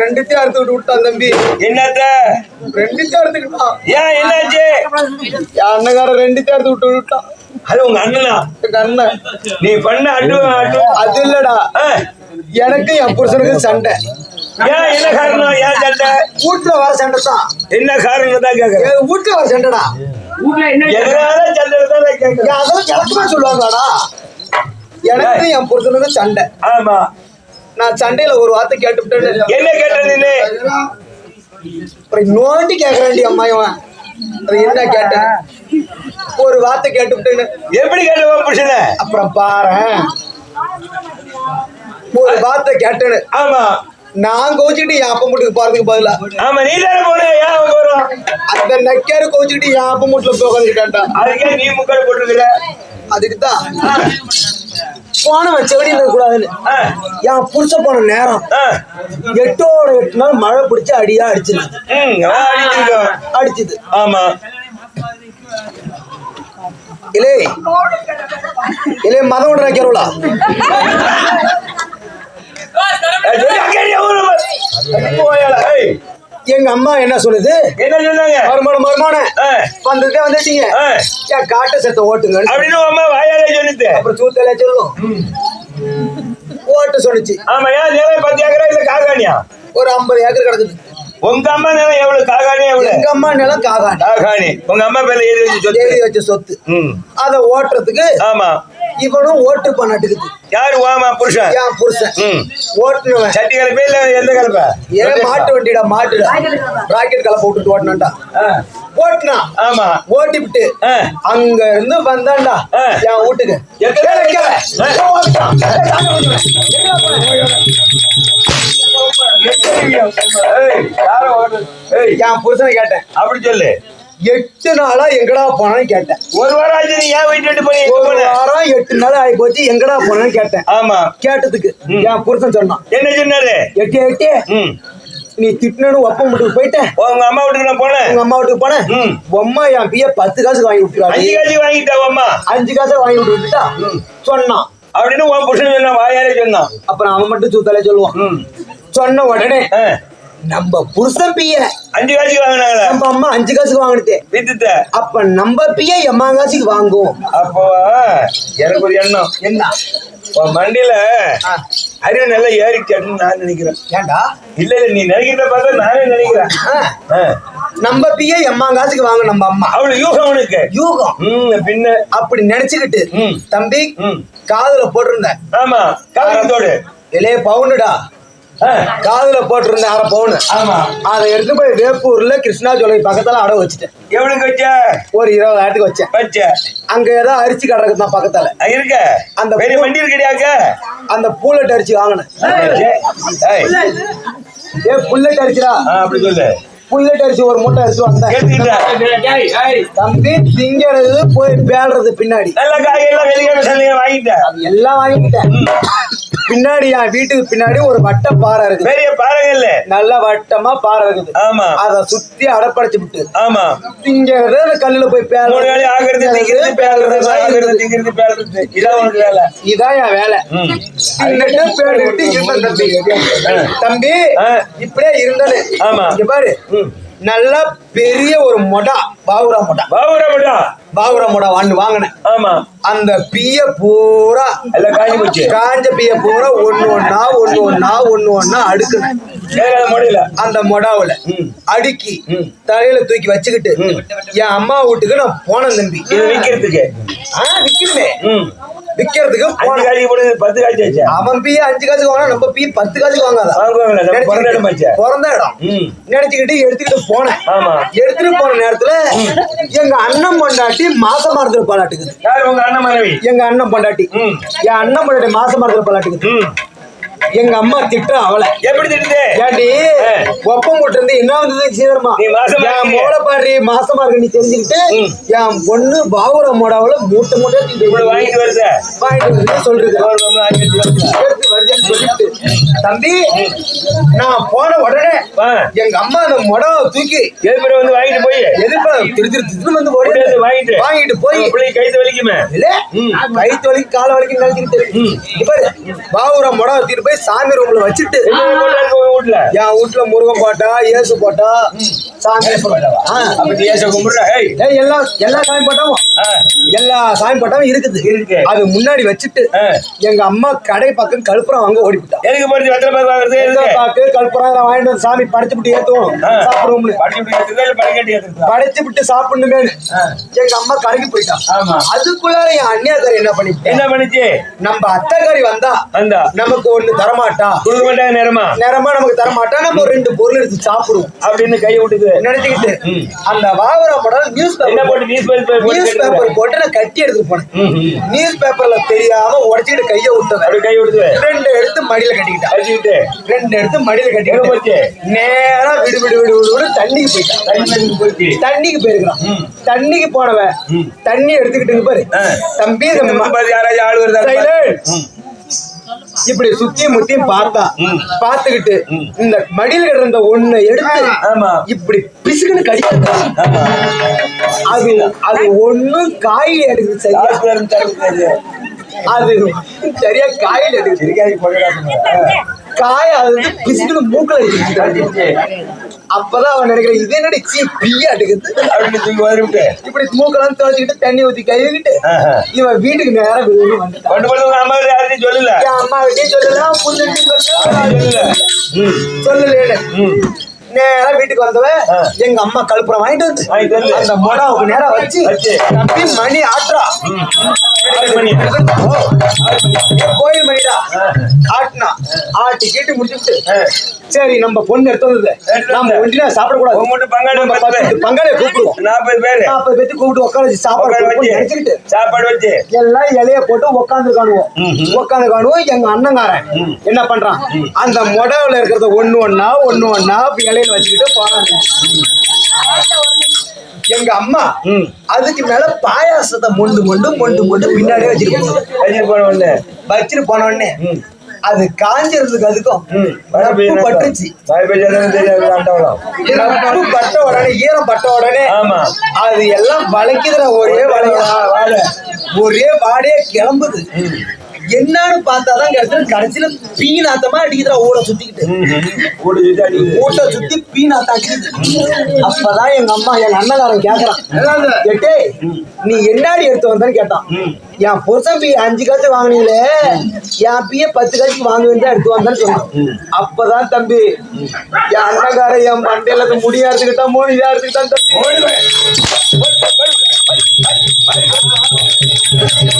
ரெண்டுத்தையும் அறுத்து விட்டு விட்டான் தம்பி. என்னத்த? ரெண்டுத்தையும் அறுத்துக்கிட்டான். ஏன் என்னாச்சு? என் அண்ணகாரன் ரெண்டுத்தையும் அறுத்து விட்டு விட்டான். அது உங்க அண்ணனா? எங்க அண்ணன். நீ பண்ண அட்டு அட்டு. அது இல்லடா. எனக்கு என் புருஷனுக்கு சண்டை. ஏன் என்ன காரணம்? ஏன் சண்டை? வீட்டுல வர சண்டை தான். என்ன காரணம் தான் கேக்குறேன். வீட்டுல வர சண்டைடா. எதனால சண்டை தான் கேக்குறேன் ஏன் அதெல்லாம் கிளப்பமா சொல்லுவாங்களாடா. எனக்கு என் புருஷனுக்கு சண்டை. ஆமா. நான் சண்டையில ஒரு வார்த்தை கேட்டுவிட்டேன்னு. என்ன கேட்டது நோண்டி கேட்கறாண்டி அம்மா இவன் அது என்ன கேட்டேன்? ஒரு வார்த்தை கேட்டுவிட்டேன்னு. எப்படி கேட்டவா புருஷன? அப்புறம் பாரேன். ஒரு வார்த்தை கேட்டேன்னு. ஆமா. நான் கோச்சிட்டு என் அப்ப முட்டுக்கு போறதுக்கு பதிலா. ஆமா நீ தானே போன? ஏன் அவங்க வரும் அந்த நக்கியாரு கோச்சிட்டு என் அப்ப முட்டுல உட்காந்துக்கிட்டான்டா அதுக்கே நீ முக்கால் போட்டுருக்கிற? செவடி கூடாதுன்னு என் புருஷ போன நேரம். எட்டோட எட்டு நாள் மழை பிடிச்சி அடியா அடிச்சிருக்கான். அடிச்சுது. ஆமா. இலே இலே மதம் விடுற கேரளா எங்க அம்மா என்ன சொல்லுது? என்ன சொன்னாங்க? மருமான மருமான ஆ, வந்துட்டே வந்துட்டீங்க. ஏன் காட்ட செத்த ஓட்டுங்க அப்படின்னு அம்மா வாயாலே சொல்லிட்டு அப்புறம் சூத்தல சொல்லும். ஓட்டு சொன்னுச்சு. ஆமா ஏன் நிலம் பத்து ஏக்கரா இல்ல காகாணியா? ஒரு ஐம்பது ஏக்கர் கிடக்குது. உங்க அம்மா நிலம் எவ்வளவு? காகாணி எவ்வளவு? எங்க அம்மா நிலம் காகாண்டி காகாணி. உங்க அம்மா பேர்ல எழுதி வச்சு சொத்து. எழுதி வச்ச சொத்து. அத ஓட்டுறதுக்கு ஆமா. இவனும் ஓட்டு பண்ணட்டுக்குது யாரு? வாமா புருஷன். என் புருஷன். ஓட்டுனவன். சட்டி கலப்பே இல்ல எந்த கலப்ப? ஏன் மாட்டு வண்டிடா மாட்டுடா. ராக்கெட் கலப்ப விட்டுட்டு ஓட்டினான்டா. ஓட்டுனா. ஆமா. ஓட்டிவிட்டு. அங்க இருந்து வந்தான்டா. என் வீட்டுக்கு. என் புருஷனை கேட்டேன். அப்படி சொல்லு. எட்டு நாளா எங்கடா போனான்னு கேட்டேன். ஒரு வாரம் ஆச்சு நீ ஏன் வீட்டு விட்டு போய் எட்டு நாள் ஆகி போச்சு. எங்கடா போனான்னு கேட்டேன். ஆமா. கேட்டதுக்கு என் புருஷன் சொன்னான். என்ன சொன்னாரு? எட்டு எட்டு நீ திட்டினு ஒப்பம் வீட்டுக்கு போயிட்டேன். உங்க அம்மா வீட்டுக்கு நான் போனேன். உங்க அம்மா வீட்டுக்கு போனேன். உம்மா என் பிய பத்து காசு வாங்கி அஞ்சு விட்டுறாரு காட்சி வாங்கிட்டா அம்மா அஞ்சு காசை வாங்கி விட்டு விட்டுட்டா? சொன்னான். அப்படின்னு உன் புருஷன் சொன்னா வாயாலே சொன்னான். அப்புறம் அவன் மட்டும் சுத்தாலே சொல்லுவான். சொன்ன உடனே நம்ம புருஷன் பிய. அஞ்சு காட்சி வாங்கினாங்களா? நம்ம அம்மா அஞ்சு காசுக்கு வாங்கினதே. வித்துட்ட அப்ப நம்ம பிய எம்மா காசுக்கு வாங்குவோம். அப்போ எனக்கு ஒரு எண்ணம் என்ன? உன் மண்டியில. அறிவு நல்லா ஏறிச்சாட்டுன்னு நான் நினைக்கிறேன். ஏண்டா? இல்ல இல்ல நீ நினைக்கிறத பார்த்தா நானே நினைக்கிறேன். நம்ம பிய எம்மா காசுக்கு வாங்க நம்ம அம்மா. அவ்வளவு யூகம் உனக்கு யூகம்? பின்ன? அப்படி நினைச்சுக்கிட்டு. தம்பி காதுல போட்டிருந்தேன். ஆமா காலத்தோடு இளைய பவுனுடா. காதுல போட்டிருந்த அரை பவுனு ஆமா. அதை எடுத்து போய் வேப்பூர்ல கிருஷ்ணா ஜோலை பக்கத்துல அடை வச்சுட்டேன். எவ்வளவுக்கு வச்ச? ஒரு இருபதாயிரத்துக்கு வச்சேன். வச்ச. அங்க ஏதோ அரிசி கடை தான் பக்கத்துல. இருக்க? அந்த பெரிய வண்டி இருக்கடியாக்க அந்த பூலெட் அரிசி வாங்கினேன். ஏ புல்லட் அரிசிடா. அப்படி சொல்லு. புல்லட் அரிசி ஒரு மூட்டை அரிசி வந்தேன் தம்பி திங்கிறது போய் பேடுறது பின்னாடி. சந்தையை வாங்கிட்டேன். எல்லாம் வாங்கிட்டேன். பின்னாடி என் வீட்டுக்கு பின்னாடி ஒரு வட்ட பாறை இருக்குது. பெரிய பாருங்க இல்ல. நல்ல வட்டமா பாறை இருக்குது. ஆமா. அத சுத்தி அடப்படைச்சு விட்டு. ஆமா. அந்த கல்லுல போய் வேலை ஆகிறது திங்கிறது பேடுறது ஆகிறது திங்கிறது பேடுறது இதான் உனக்கு வேலை. இதான் என் வேலை. பேடிட்டு இருந்தேன் தம்பி. இப்படியே இருந்தது. ஆமா. இங்க பாரு. நல்ல பெரிய ஒரு மொடா பாவுரா மொடா. பாபுரா மட்டும் பாவுரா மொடா வாண்டு வாங்கினேன். ஆமா. அந்த பிய பூரா எல்லாம் காஞ்சி போச்சு. காஞ்ச பிய பூரா ஒண்ணு ஒண்ணா ஒண்ணு ஒண்ணா ஒண்ணு ஒண்ணா அடுக்குனேன். அந்த மொடாவுல. அடுக்கி. தலையில தூக்கி வச்சுக்கிட்டு. என் அம்மா வீட்டுக்கு நான் போனேன் தம்பி. விக்கிறதுக்கு? ஆ விக்கணுமே ம். விக்கிறதுக்கு அஞ்சு காய்ச்சி போடுது பத்து காய்ச்சி வச்சா அவன் பீ அஞ்சு காசுக்கு வாங்கினா நம்ம பீ பத்து காசுக்கு வாங்காத பிறந்த இடம் வச்சா பிறந்த இடம். நினைச்சுக்கிட்டு எடுத்துக்கிட்டு போனேன். ஆமா. எடுத்துட்டு போன நேரத்துல எங்க அண்ணன் பொண்டாட்டி மாசமா இருந்துரு பாலாட்டுக்குது யார் உங்க அண்ணன் மனைவி? எங்க அண்ணன் பொண்டாட்டி. என் அண்ணன் பொண்டாட்டி மாசமா இருந்துரு பாலாட்டுக்குது எங்க அம்மா திட்ட அவளை. எப்படி திட்டுது? ஏண்டி ஒப்பம் போட்டு இருந்து என்ன வந்தது சீதரமா என். மோளை பாரு மாசமா இருக்கு நீ தெரிஞ்சுக்கிட்டு. என் பொண்ணு பாவுர மோடாவுல மூட்டை மூட்டை வாங்கிட்டு வருது. வாங்கிட்டு வந்து சொல்றது. வருது. எடுத்து வருதுன்னு சொல்லிட்டு. தம்பி நான் போன உடனே. எங்க அம்மா அந்த முடம் தூக்கி எதிர்ப்பு வந்து வாங்கிட்டு போய்? எதிர்ப்பா திரு திரு திரு வந்து ஓடி வாங்கிட்டு. வாங்கிட்டு போய். பிள்ளை கைத்து வலிக்குமே? இல்ல. கைத்து வலிக்கு கால வலிக்கு நினைச்சுக்கிட்டு. ம். இங்க பாரு பாபுரம் முடம் தூக்கிட்டு போய் சாமி ரூம்ல வச்சுட்டு. வீட்டுல என் வீட்டுல முருகன் போட்டா இயேசு போட்டா சாமி எல்லா எல்லா சாமி போட்டாவும் ஆ, எல்லா சாமி போட்டாவும் இருக்குது. இருக்கு. அது முன்னாடி வச்சுட்டு. எங்க அம்மா கடை பக்கம் கழுப்புறம் வாங்க ஓடிவிட்டா. எதுக்கு போறது வெத்தலை பாக்கு வாங்குறது? எதுக்கு? பாக்கு கல்புரம் இதெல்லாம் வாங்கிட்டு வந்து சாமி படைச்சு விட்டு ஏத்துவோம். சாப்பிடுவோம்னு. பட்டி படைச்சு விட்டு சாப்பிடணுமே. எங்க அம்மா கடைக்கு போயிட்டா. ஆமா. அதுக்குள்ளார என் அண்ணியாக்காரி என்ன பண்ணிவிட்டேன் என்ன பண்ணுச்சு? நம்ம அத்தைக்காரி வந்தா அந்த நமக்கு ஒண்ணு தரமாட்டா. கொடுக்க நேரமா? நேரமா நமக்கு தரமாட்டா. நம்ம ரெண்டு பொருள் எடுத்து சாப்பிடுவோம். அப்படின்னு கையை விட்டுது நினைச்சுக்கிட்டு ம். அந்த வாவர படம் நியூஸ் பேப்பர் போட்டு நியூஸ் பேப்பர் போட்டு நான் கட்டி எடுத்துட்டு போனேன். நியூஸ் பேப்பர்ல தெரியாம உடச்சிட்டு கைய அப்படி கை விடுது. ரெண்டு எடுத்து மடியில கட்டிக்கிட்டான் ரெண்டு எடுத்து மடியில கட்டிக்கிட்டு. நேரா விடு விடு விடு விடு தண்ணிக்கு போயிட்டான். தண்ணிக்கு போயிருக்கான். தண்ணிக்கு போனவன். தண்ணி எடுத்துக்கிட்டு பாரு. தம்பி யாராச்சும் ஆள் வருதா. இப்படி சுத்தியும் முத்தியும் பார்த்தா. பார்த்துக்கிட்டு. இந்த மடியில கிடந்த ஒண்ணு எடுத்து ஆமா இப்படி பிசுக்குன்னு கடிக்க ஆமா அது அது ஒண்ணும் காயில் எடுக்குது சரியா. அது சரியா காயில் கொள்ளைக்காரங்க. காய அது பிசுக்குன்னு மூக்கல. அப்பதான் அவன் நினைக்கிறேன் இது என்னடி சீ பிய எடுக்குது அப்படின்னு தூக்கி உதறி விட்டு. இப்படி மூக்கெல்லாம் துவைச்சுக்கிட்டு தண்ணி ஊத்தி கழுவிக்கிட்டு ஆஹா. இவன் வீட்டுக்கு நேரா விழுந்து வந்துட்டான் அம்மா யார்கிட்டயும் சொல்லல என் அம்மா சொல்லலாம் சொல்லல ம். சொல்லலேன்னு ம். நேரா வீட்டுக்கு வந்தவன். எங்க அம்மா கழுப்புறம் வாங்கிட்டு வந்து. அந்த மொடாவுக்கு நேரா வச்சு. தம்பி மணி ஆட்டுறா ம். ஆறு மணி. ஓ, கோயில் மணிடா ஆட்டி கீட்டி முடிச்சுட்டு. சரி நம்ம பொண்ணு எடுத்து வந்தது எடுத்து நம்ம. ஒண்டினா சாப்பிடக்கூடாது மட்டும் பங்காளி பத்து. பங்காளியை கூப்பிடுவோம் நாற்பது பேரு நாற்பது பேத்து கூப்பிட்டு வச்சு சாப்பாடு வச்சு நினைச்சுக்கிட்டு சாப்பாடு வச்சு எல்லாம் இலைய போட்டு உட்காந்து காணுவோம். உட்காந்து காணுவோம் எங்க அண்ணங்காரன். என்ன பண்றான் அந்த மொடவுல இருக்கிறத ஒண்ணு ஒண்ணா ஒண்ணு ஒண்ணா இலையில வச்சுக்கிட்டு போறாங்க எங்க அம்மா. அதுக்கு மேல பாயாசத்தை மொண்டு மொண்டு மொண்டு மொண்டு பின்னாடியே வச்சுட்டு போகுது வச்சுட்டு போன உடனே வச்சுட்டு போன உடனே. அது காஞ்சிருந்ததுக்கு அதுக்கும் தெரியாது ஆண்டவனம் நப்பு பட்ட உடனே ஈரம் பட்ட உடனே ஆமா. அது எல்லாம் வளைக்குதுற ஒரே வளைய. ஒரே வாடே கிளம்புது. என்னன்னு பார்த்தாதான் கிடைச்சது கடைசியில பீ நாத்தமா அடிக்குதுடா ஊட சுத்திக்கிட்டு. கூட்டு. ஊட்ட சுத்தி பீ நாத்தம் அடிக்குது அப்பதான் எங்க அம்மா எங்க அண்ணகாரன் கேக்குறான். எட்டே நீ என்னடி எடுத்து வந்தேன்னு கேட்டான். என் புருஷன் பீ அஞ்சு காசு வாங்குனீங்களே என் பீய பத்து காசுக்கு வாங்குவேன் தான் எடுத்து வந்தேன்னு சொன்னான். அப்பதான் தம்பி என் அண்ணகாரன் என் மண்டையில முடியா எடுத்துக்கிட்டான் மோனியா எடுத்துக்கிட்டான் தம்பி.